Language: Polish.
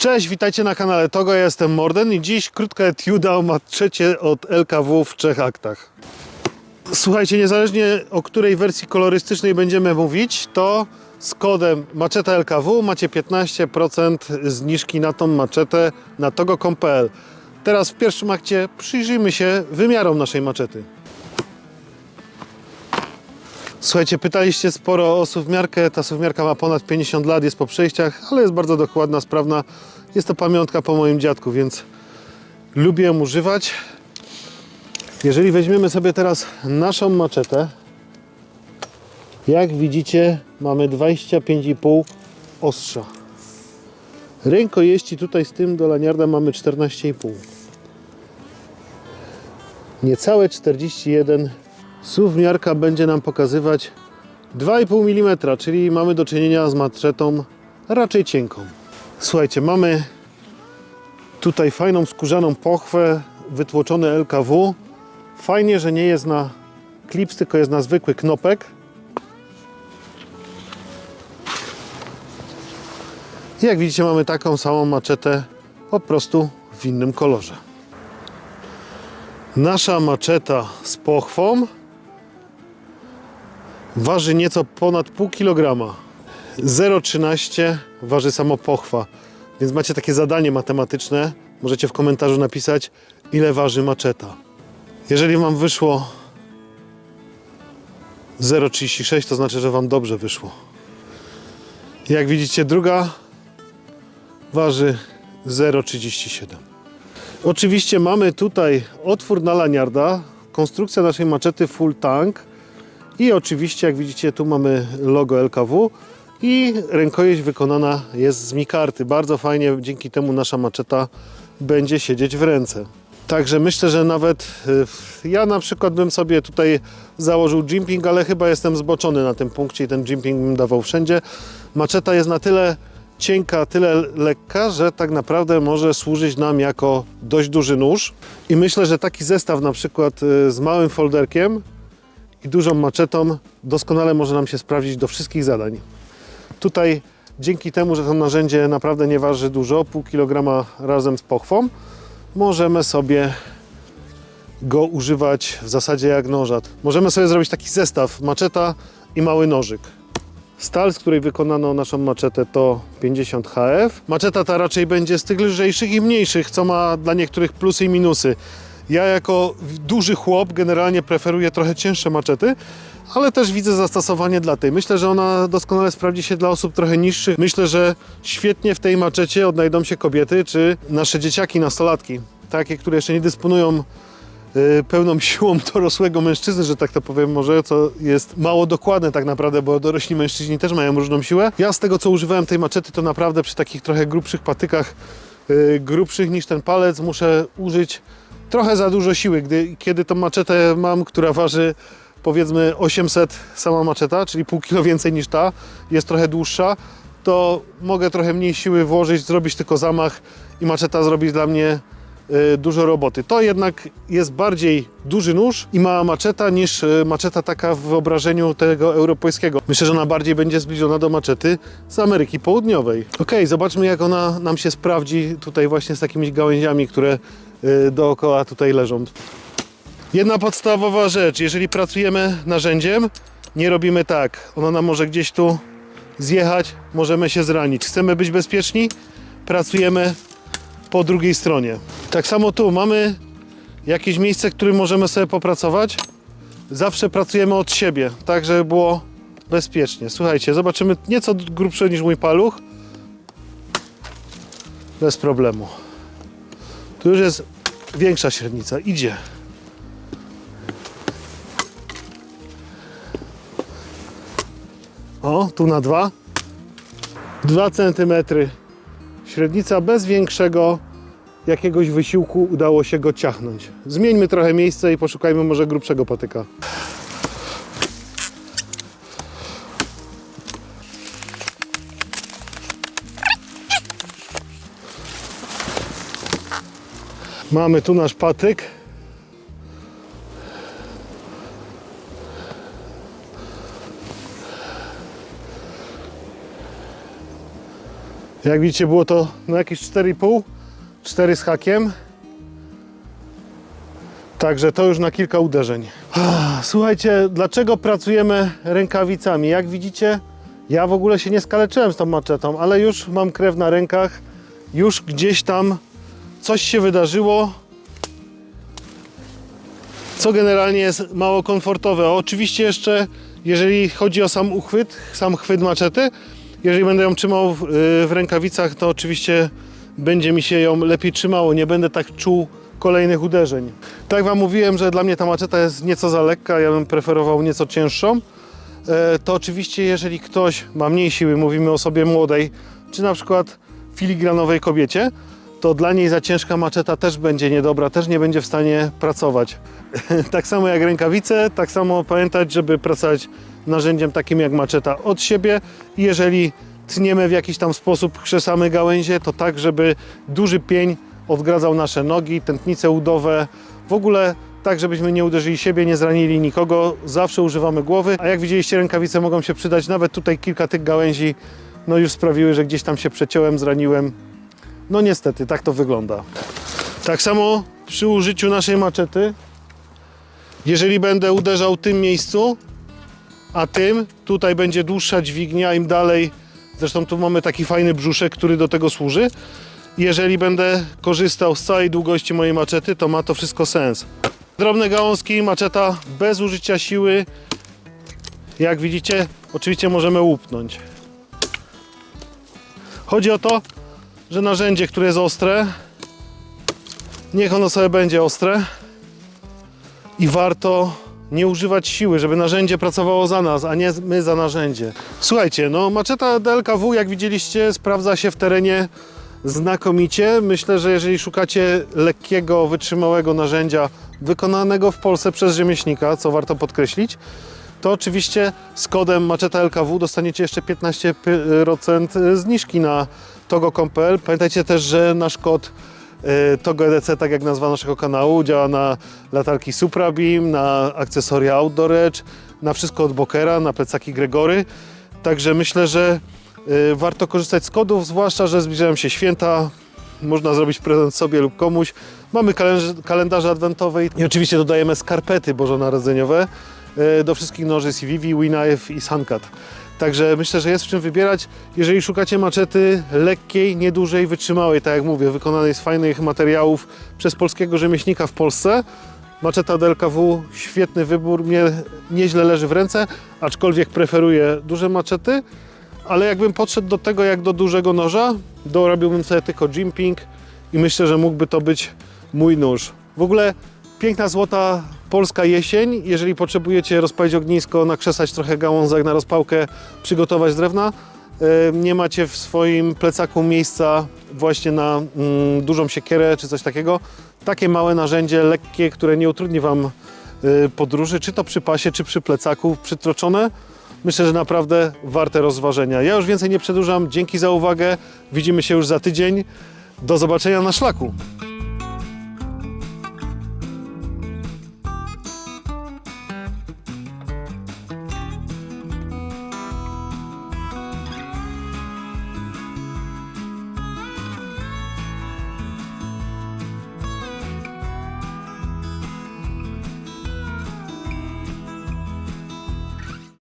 Cześć, witajcie na kanale Togo, ja jestem Morden i dziś krótka etiuda o maczecie od LKW w trzech aktach. Słuchajcie, niezależnie o której wersji kolorystycznej będziemy mówić, to z kodem maczeta LKW macie 15% zniżki na tą maczetę na togo.com.pl. Teraz w pierwszym akcie przyjrzyjmy się wymiarom naszej maczety. Słuchajcie, pytaliście sporo o suwmiarkę. Ta suwmiarka ma ponad 50 lat, jest po przejściach, ale jest bardzo dokładna, sprawna. Jest to pamiątka po moim dziadku, więc lubię ją używać. Jeżeli weźmiemy sobie teraz naszą maczetę, jak widzicie, mamy 25,5 ostrza. Rękojeści tutaj z tym do laniarda mamy 14,5. Niecałe 41 Suwmiarka będzie nam pokazywać 2,5 mm, czyli mamy do czynienia z maczetą raczej cienką. Słuchajcie, mamy tutaj fajną skórzaną pochwę, wytłoczone LKW. Fajnie, że nie jest na klips, tylko jest na zwykły knopek. I jak widzicie, mamy taką samą maczetę, po prostu w innym kolorze. Nasza maczeta z pochwą waży nieco ponad pół kilograma. 0,13 waży samo pochwa. Więc macie takie zadanie matematyczne. Możecie w komentarzu napisać, ile waży maczeta. Jeżeli Wam wyszło 0,36, to znaczy, że Wam dobrze wyszło. Jak widzicie, druga waży 0,37. Oczywiście mamy tutaj otwór na laniarda, konstrukcja naszej maczety full tank i oczywiście jak widzicie tu mamy logo LKW i rękojeść wykonana jest z mikarty. Bardzo fajnie, dzięki temu nasza maczeta będzie siedzieć w ręce. Także myślę, że nawet y, ja na przykład bym sobie tutaj założył jimping, ale chyba jestem zboczony na tym punkcie i ten jimping bym dawał wszędzie. Maczeta jest na tyle cienka, tyle lekka, że tak naprawdę może służyć nam jako dość duży nóż. I myślę, że taki zestaw na przykład y, z małym folderkiem i dużą maczetą doskonale może nam się sprawdzić do wszystkich zadań. Tutaj dzięki temu, że to narzędzie naprawdę nie waży dużo, pół kilograma razem z pochwą, możemy sobie go używać w zasadzie jak noża. Możemy sobie zrobić taki zestaw maczeta i mały nożyk. Stal, z której wykonano naszą maczetę to 50 HF. Maczeta ta raczej będzie z tych lżejszych i mniejszych, co ma dla niektórych plusy i minusy. Ja jako duży chłop generalnie preferuję trochę cięższe maczety, ale też widzę zastosowanie dla tej. Myślę, że ona doskonale sprawdzi się dla osób trochę niższych. Myślę, że świetnie w tej maczecie odnajdą się kobiety czy nasze dzieciaki, nastolatki. Takie, które jeszcze nie dysponują y, pełną siłą dorosłego mężczyzny, że tak to powiem może, co jest mało dokładne tak naprawdę, bo dorośli mężczyźni też mają różną siłę. Ja z tego, co używałem tej maczety, to naprawdę przy takich trochę grubszych patykach, y, grubszych niż ten palec, muszę użyć trochę za dużo siły. Gdy, kiedy tą maczetę mam, która waży powiedzmy 800 sama maczeta, czyli pół kilo więcej niż ta, jest trochę dłuższa, to mogę trochę mniej siły włożyć, zrobić tylko zamach i maczeta zrobi dla mnie y, dużo roboty. To jednak jest bardziej duży nóż i mała maczeta niż y, maczeta taka w wyobrażeniu tego europejskiego. Myślę, że ona bardziej będzie zbliżona do maczety z Ameryki Południowej. Ok, zobaczmy jak ona nam się sprawdzi tutaj właśnie z takimi gałęziami, które dookoła tutaj leżą. Jedna podstawowa rzecz, jeżeli pracujemy narzędziem, nie robimy tak. Ona nam może gdzieś tu zjechać, możemy się zranić. Chcemy być bezpieczni, pracujemy po drugiej stronie. Tak samo tu mamy jakieś miejsce, w którym możemy sobie popracować. Zawsze pracujemy od siebie, tak żeby było bezpiecznie. Słuchajcie, zobaczymy nieco grubsze niż mój paluch. Bez problemu. Tu już jest większa średnica, idzie. O, tu na dwa. 2 cm średnica bez większego jakiegoś wysiłku udało się go ciachnąć. Zmieńmy trochę miejsce i poszukajmy może grubszego patyka. Mamy tu nasz patyk. Jak widzicie, było to na jakieś 4,5, 4 z hakiem. Także to już na kilka uderzeń. Ah, Słuchajcie, dlaczego pracujemy rękawicami? Jak widzicie, ja w ogóle się nie skaleczyłem z tą maczetą, ale już mam krew na rękach, już gdzieś tam coś się wydarzyło, co generalnie jest mało komfortowe. Oczywiście jeszcze, jeżeli chodzi o sam uchwyt, sam chwyt maczety, jeżeli będę ją trzymał w, y, w rękawicach, to oczywiście będzie mi się ją lepiej trzymało, nie będę tak czuł kolejnych uderzeń. Tak jak Wam mówiłem, że dla mnie ta maczeta jest nieco za lekka, ja bym preferował nieco cięższą. E, To oczywiście, jeżeli ktoś ma mniej siły, mówimy o osobie młodej, czy na przykład filigranowej kobiecie, to dla niej za ciężka maczeta też będzie niedobra, też nie będzie w stanie pracować. tak samo jak rękawice, tak samo pamiętać, żeby pracować narzędziem takim jak maczeta od siebie. Jeżeli tniemy w jakiś tam sposób, krzesamy gałęzie, to tak, żeby duży pień odgradzał nasze nogi, tętnice udowe, w ogóle tak, żebyśmy nie uderzyli siebie, nie zranili nikogo. Zawsze używamy głowy, a jak widzieliście, rękawice mogą się przydać. Nawet tutaj kilka tych gałęzi no już sprawiły, że gdzieś tam się przeciąłem, zraniłem. No niestety, tak to wygląda. Tak samo przy użyciu naszej maczety, jeżeli będę uderzał tym miejscu, a tym, tutaj będzie dłuższa dźwignia, im dalej, zresztą tu mamy taki fajny brzuszek, który do tego służy. Jeżeli będę korzystał z całej długości mojej maczety, to ma to wszystko sens. Drobne gałązki, maczeta bez użycia siły. Jak widzicie, oczywiście możemy łupnąć. Chodzi o to, że narzędzie, które jest ostre, niech ono sobie będzie ostre i warto nie używać siły, żeby narzędzie pracowało za nas, a nie my za narzędzie. Słuchajcie, no maczeta DLKW, jak widzieliście, sprawdza się w terenie znakomicie. Myślę, że jeżeli szukacie lekkiego, wytrzymałego narzędzia wykonanego w Polsce przez rzemieślnika, co warto podkreślić, to oczywiście z kodem Maczeta LKW dostaniecie jeszcze 15% zniżki na togo.com.pl. Pamiętajcie też, że nasz kod e, Togo EDC, tak jak nazwa naszego kanału, działa na latarki Supra Beam, na akcesoria Outdoor Edge, na wszystko od Bokera, na plecaki Gregory. Także myślę, że e, warto korzystać z kodów, zwłaszcza, że zbliżają się święta. Można zrobić prezent sobie lub komuś. Mamy kalendarze, adwentowe i oczywiście dodajemy skarpety bożonarodzeniowe e, do wszystkich noży CVV, Winknife i Suncut. Także myślę, że jest w czym wybierać. Jeżeli szukacie maczety lekkiej, niedużej, wytrzymałej, tak jak mówię, wykonanej z fajnych materiałów przez polskiego rzemieślnika w Polsce, maczeta DLKW świetny wybór, mnie nieźle leży w ręce, aczkolwiek preferuję duże maczety, ale jakbym podszedł do tego jak do dużego noża, dorobiłbym sobie tylko jimping i myślę, że mógłby to być mój nóż. W ogóle piękna złota polska jesień. Jeżeli potrzebujecie rozpalić ognisko, nakrzesać trochę gałązek na rozpałkę, przygotować drewna, e, nie macie w swoim plecaku miejsca właśnie na mm, dużą siekierę czy coś takiego, takie małe narzędzie, lekkie, które nie utrudni Wam e, podróży, czy to przy pasie, czy przy plecaku przytroczone, myślę, że naprawdę warte rozważenia. Ja już więcej nie przedłużam. Dzięki za uwagę. Widzimy się już za tydzień. Do zobaczenia na szlaku.